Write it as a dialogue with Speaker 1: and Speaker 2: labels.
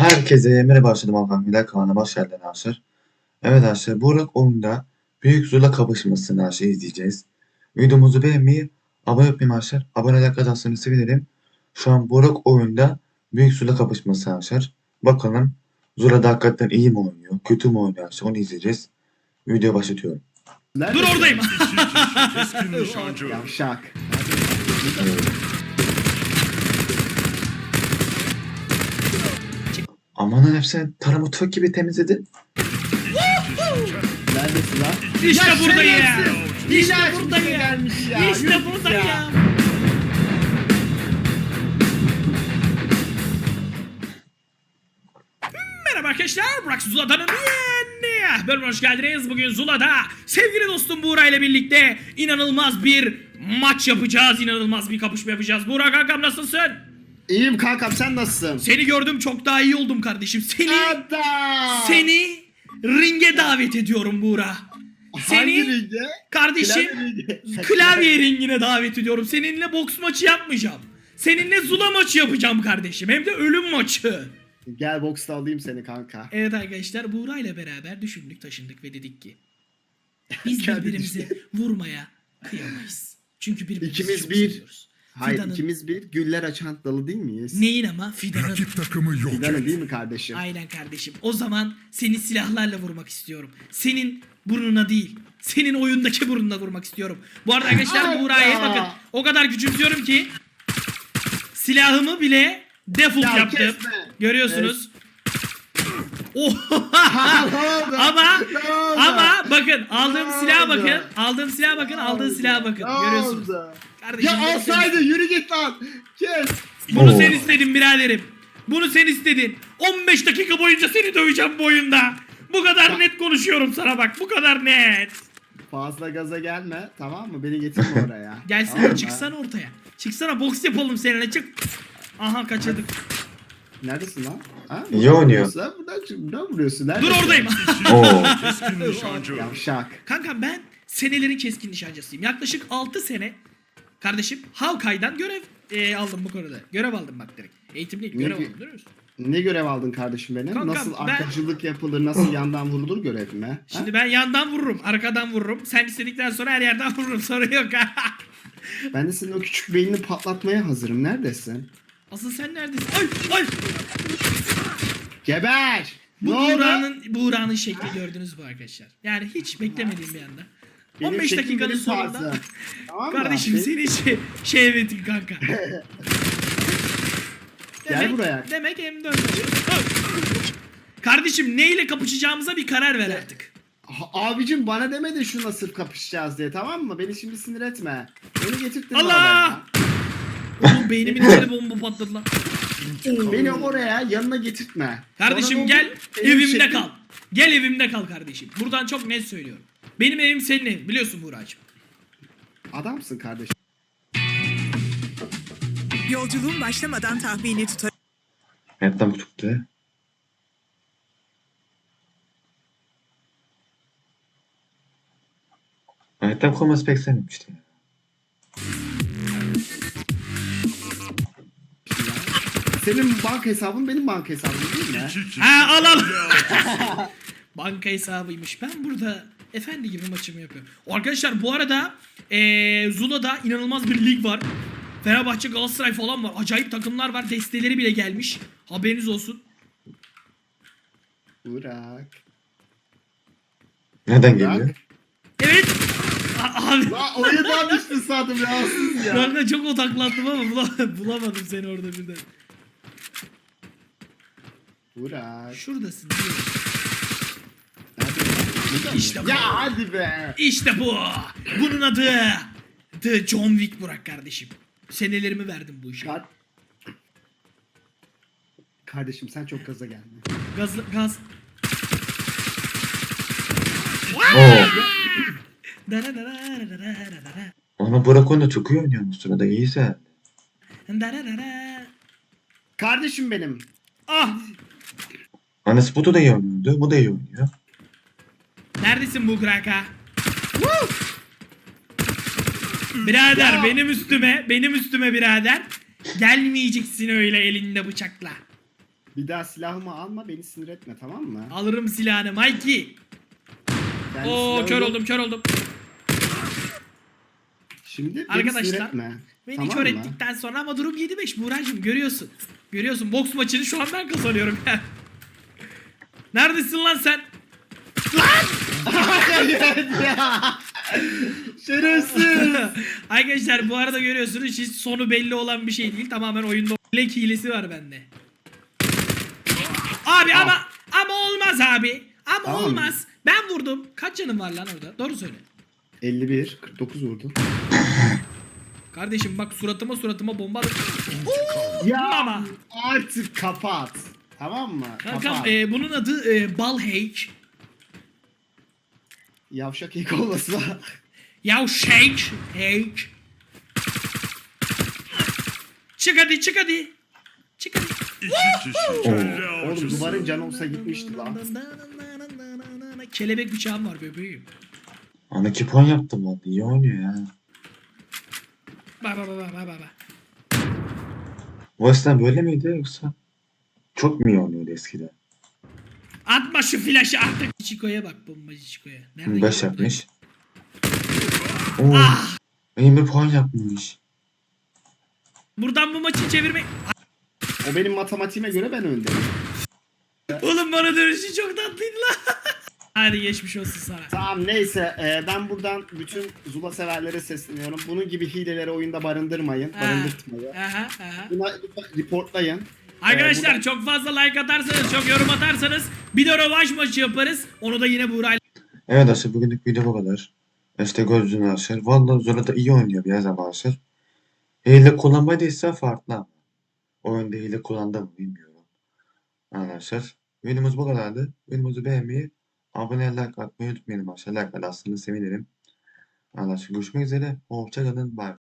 Speaker 1: Herkese merhaba başladım Alkan kanalıma hoş geldin arkadaşlar. Evet arkadaşlar bu olarak oyunda Büyük Zula kapışmasını arkadaşlar izleyeceğiz. Videomuzu beğenmeyi, abone olmayı arkadaşlar. Abone kadarsanız sevinirim. Şu an bu olarak oyunda Büyük Zula kapışması arkadaşlar. Bakalım Zula da hakikaten iyi mi oynuyor, kötü mü oynuyor arkadaşlar onu izleyeceğiz. Video başlatıyorum.
Speaker 2: Dur oradayım.
Speaker 3: Keskin nişancı.
Speaker 1: Aman hepsini tarama tök gibi temizledin.
Speaker 2: Neredesin lan?
Speaker 3: Ya
Speaker 2: Ya
Speaker 3: İşte
Speaker 2: buradayım.
Speaker 3: şerefsiz.
Speaker 2: İşte
Speaker 3: İlaç
Speaker 2: buradayım.
Speaker 3: bize
Speaker 2: gelmiş ya.
Speaker 3: İşte buradayım. Merhaba arkadaşlar, Burak Zula'dan yeni bölümüne hoş geldiniz. Bugün Zula'da sevgili dostum Buğra ile birlikte inanılmaz bir maç yapacağız. inanılmaz bir kapışma yapacağız. Buğra kankam nasılsın?
Speaker 2: İyiyim kankam sen nasılsın?
Speaker 3: Seni gördüm çok daha iyi oldum kardeşim. Seni,
Speaker 2: Adam.
Speaker 3: seni ringe davet ediyorum Buğra.
Speaker 2: Hangi
Speaker 3: Seni
Speaker 2: ringe?
Speaker 3: kardeşim
Speaker 2: Klavye ringe.
Speaker 3: klavye ringine davet ediyorum. Seninle boks maçı yapmayacağım. Seninle zula maçı yapacağım kardeşim. Hem de ölüm maçı.
Speaker 2: Gel boksta alayım seni kanka.
Speaker 3: Evet arkadaşlar Buğra ile beraber düşündük taşındık ve dedik ki biz
Speaker 2: Kendi
Speaker 3: birbirimize vurmaya kıyamayız. Çünkü birbirimizi
Speaker 2: İkimiz
Speaker 3: çok
Speaker 2: bir.
Speaker 3: seviyoruz.
Speaker 2: Hayır
Speaker 3: Fidan'ın-
Speaker 2: ikimiz bir güller açan dalı değil miyiz?
Speaker 3: Neyin ama Fidan'ın.
Speaker 4: Rakip takımı yok
Speaker 2: Fidan'ı
Speaker 4: et.
Speaker 2: değil mi kardeşim?
Speaker 3: Aynen kardeşim. O zaman seni silahlarla vurmak istiyorum. Senin burnuna değil. Senin oyundaki burnuna vurmak istiyorum. Bu arada arkadaşlar
Speaker 2: Ay
Speaker 3: Buğra'ya
Speaker 2: ya.
Speaker 3: bakın. O kadar küçümsüyorum ki silahımı bile default
Speaker 2: Ya
Speaker 3: yaptım.
Speaker 2: kesme.
Speaker 3: Görüyorsunuz. Oh.
Speaker 2: Ha, ne oldu?
Speaker 3: Ama ama bakın aldığım
Speaker 2: Ne
Speaker 3: silaha
Speaker 2: oldu?
Speaker 3: bakın. Aldığım silaha bakın. Aldığım silaha bakın.
Speaker 2: Ne
Speaker 3: Görüyorsunuz.
Speaker 2: oldu?
Speaker 3: Kardeşim,
Speaker 2: Ya alsaydı yürü git lan. Kes.
Speaker 3: Bunu sen istedin biraderim. Bunu sen istedin. 15 dakika boyunca seni döveceğim bu oyunda. Bu kadar net konuşuyorum sana bak. Bu kadar net.
Speaker 2: Fazla gaza gelme tamam mı? Beni getirme oraya.
Speaker 3: Gelsene
Speaker 2: Tamam
Speaker 3: çıksana ortaya. Çıksana boks yapalım seninle çık. Aha kaçırdık.
Speaker 2: Neredesin lan? Ha?
Speaker 1: İyi oynuyor.
Speaker 2: Sen buradan, çık- buradan vuruyorsun.
Speaker 3: Dur
Speaker 2: Neredesin?
Speaker 3: oradayım.
Speaker 1: Oo.
Speaker 4: Keskin nişancı.
Speaker 2: Yavşak.
Speaker 3: Kanka ben senelerin keskin nişancısıyım. Yaklaşık 6 sene kardeşim Hawkeye'dan görev e, aldım bu konuda. Görev aldım bak direkt. Eğitimli görev
Speaker 2: Ne-
Speaker 3: aldım görüyor musun?
Speaker 2: Ne görev aldın kardeşim benim?
Speaker 3: Kanka,
Speaker 2: nasıl
Speaker 3: ben-
Speaker 2: arkacılık yapılır, nasıl yandan vurulur görevime? Ha?
Speaker 3: Şimdi ben yandan vururum, arkadan vururum. Sen istedikten sonra her yerden vururum. Sorun yok.
Speaker 2: Ben de senin o küçük beynini patlatmaya hazırım. Neredesin?
Speaker 3: Asıl sen neredesin? Ay ay.
Speaker 2: Geber!
Speaker 3: Bu
Speaker 2: ne?
Speaker 3: Buğra'nın Buğra'nın şekli gördünüz bu arkadaşlar. Yani hiç beklemediğim bir anda.
Speaker 2: Benim
Speaker 3: 15
Speaker 2: şeklim
Speaker 3: dakikanın
Speaker 2: benim
Speaker 3: sonunda
Speaker 2: tarzım. Tamam mı?
Speaker 3: kardeşim
Speaker 2: Benim-
Speaker 3: seni şey, şey evetin kanka.
Speaker 2: Gel buraya.
Speaker 3: Demek M4 alıyoruz. Ay. Kardeşim neyle kapışacağımıza bir karar ver artık.
Speaker 2: Ha- Abicim bana deme de şuna sırf kapışacağız diye tamam mı? Beni şimdi sinir etme. Beni getirttin
Speaker 3: Allah! Oğlum beynimin içine bomba patladı lan.
Speaker 2: Beni oraya yanına getirtme.
Speaker 3: Kardeşim
Speaker 2: Sonra
Speaker 3: gel
Speaker 2: bu-
Speaker 3: evimde
Speaker 2: şeklim-
Speaker 3: kal. Gel evimde kal kardeşim. Buradan çok net söylüyorum. Benim evim senin evin biliyorsun Buğra'cığım.
Speaker 2: Adamsın kardeşim.
Speaker 5: Yolculuğun başlamadan tahmini tutar.
Speaker 1: Hayatta bu tuttu. Hayatta koyması pek sevmemiştim.
Speaker 2: Senin banka hesabın benim banka hesabım değil mi?
Speaker 3: Ha al al. Banka hesabıymış. Ben burada efendi gibi maçımı yapıyorum. Arkadaşlar bu arada eee Zula'da inanılmaz bir lig var. Fenerbahçe Galatasaray falan var. Acayip takımlar var. Desteleri bile gelmiş. Haberiniz olsun.
Speaker 2: Burak.
Speaker 1: Neden
Speaker 2: Burak.
Speaker 1: geliyor?
Speaker 3: Evet. A- Abi.
Speaker 2: La oyundan düştün sandım rahatsız ya.
Speaker 3: Kanka çok odaklandım ama bula- bulamadım seni orada birden.
Speaker 2: Burak.
Speaker 3: Şuradasın.
Speaker 2: Nerede?
Speaker 3: İşte bu.
Speaker 2: Ya hadi be.
Speaker 3: İşte bu. Bunun adı The John Wick Burak kardeşim. Senelerimi verdim bu işe.
Speaker 2: Kar- Kardeşim sen çok gaza gelme.
Speaker 3: Gaz gaz. Dararararararara.
Speaker 1: Ama Burak onu çok iyi oynuyor bu sırada iyiyse.
Speaker 3: Dararara.
Speaker 2: Kardeşim benim.
Speaker 3: Ah!
Speaker 1: Hani Spot'u da iyi oynuyordu. Bu da iyi oynuyor.
Speaker 3: Neredesin bu kraka? Birader
Speaker 2: Ya.
Speaker 3: benim üstüme, benim üstüme birader. Gelmeyeceksin öyle elinde bıçakla.
Speaker 2: Bir daha silahımı alma beni sinir etme tamam mı?
Speaker 3: Alırım silahını Mikey.
Speaker 2: Kendi
Speaker 3: Oo kör oldum kör oldum.
Speaker 2: Şimdi beni
Speaker 3: Arkadaşlar,
Speaker 2: sinir etme.
Speaker 3: Beni
Speaker 2: tamam
Speaker 3: kör
Speaker 2: mı?
Speaker 3: ettikten sonra ama durum 7-5 Buğra'cığım görüyorsun. Görüyorsun boks maçını şu an ben kazanıyorum. Neredesin lan sen?
Speaker 2: ya. Şerefsiz.
Speaker 3: Arkadaşlar bu arada görüyorsunuz hiç sonu belli olan bir şey değil. Tamamen oyunda bilek hilesi var bende. Abi ama ama olmaz abi. Ama
Speaker 2: Tamam.
Speaker 3: olmaz. Ben vurdum. Kaç canım var lan orada? Doğru söyle.
Speaker 2: 51, 49 vurdu.
Speaker 3: Kardeşim bak suratıma suratıma bomba
Speaker 2: Ya
Speaker 3: Mama.
Speaker 2: artık kapat. Tamam mı?
Speaker 3: Kankam e, bunun adı e, Balhake.
Speaker 2: Yavşak ilk olması var.
Speaker 3: Ya shake. Hake. Çık hadi çık hadi. Çık hadi.
Speaker 2: Oğlum duvarın canı olsa gitmişti lan.
Speaker 3: Kelebek bıçağım var bebeğim.
Speaker 1: Ana 2 puan yaptım valla. İyi oynuyor ya.
Speaker 3: Bak bak bak bak bak bak.
Speaker 1: Bu eskiden böyle miydi yoksa? Çok mu iyi oynuyordu eskiden?
Speaker 3: Atma şu flaşı artık. Chico'ya bak bombacı Chico'ya. Nerede
Speaker 1: 5
Speaker 3: gördün?
Speaker 1: yapmış. Oo.
Speaker 3: Ah!
Speaker 1: 21 puan yapmış.
Speaker 3: Buradan bu maçı çevirmek...
Speaker 2: O benim matematiğime göre ben öndeyim.
Speaker 3: Oğlum bana dönüşü çok tatlıydı lan. Hadi geçmiş olsun sana.
Speaker 2: Tamam neyse e, ben buradan bütün Zula severlere sesleniyorum. Bunun gibi hileleri oyunda barındırmayın.
Speaker 3: Ha.
Speaker 2: Barındırtmayın.
Speaker 3: Aha, aha.
Speaker 2: Buna reportlayın.
Speaker 3: Arkadaşlar
Speaker 2: buradan-
Speaker 3: çok fazla like atarsanız, çok yorum atarsanız bir de rövanş maçı yaparız. Onu da yine Buğra
Speaker 1: Evet arkadaşlar bugünlük video bu kadar. İşte gördüğünüz arkadaşlar. Valla Zola da iyi oynuyor bir zaman arkadaşlar. Hile kullanmadıysa farklı ama. Oyunda hile kullandı mı bilmiyorum. Arkadaşlar videomuz bu kadardı. Videomuzu beğenmeyi, abone like atmayı unutmayın arkadaşlar. Like atarsanız sevinirim. Arkadaşlar görüşmek üzere. Hoşçakalın. Bye.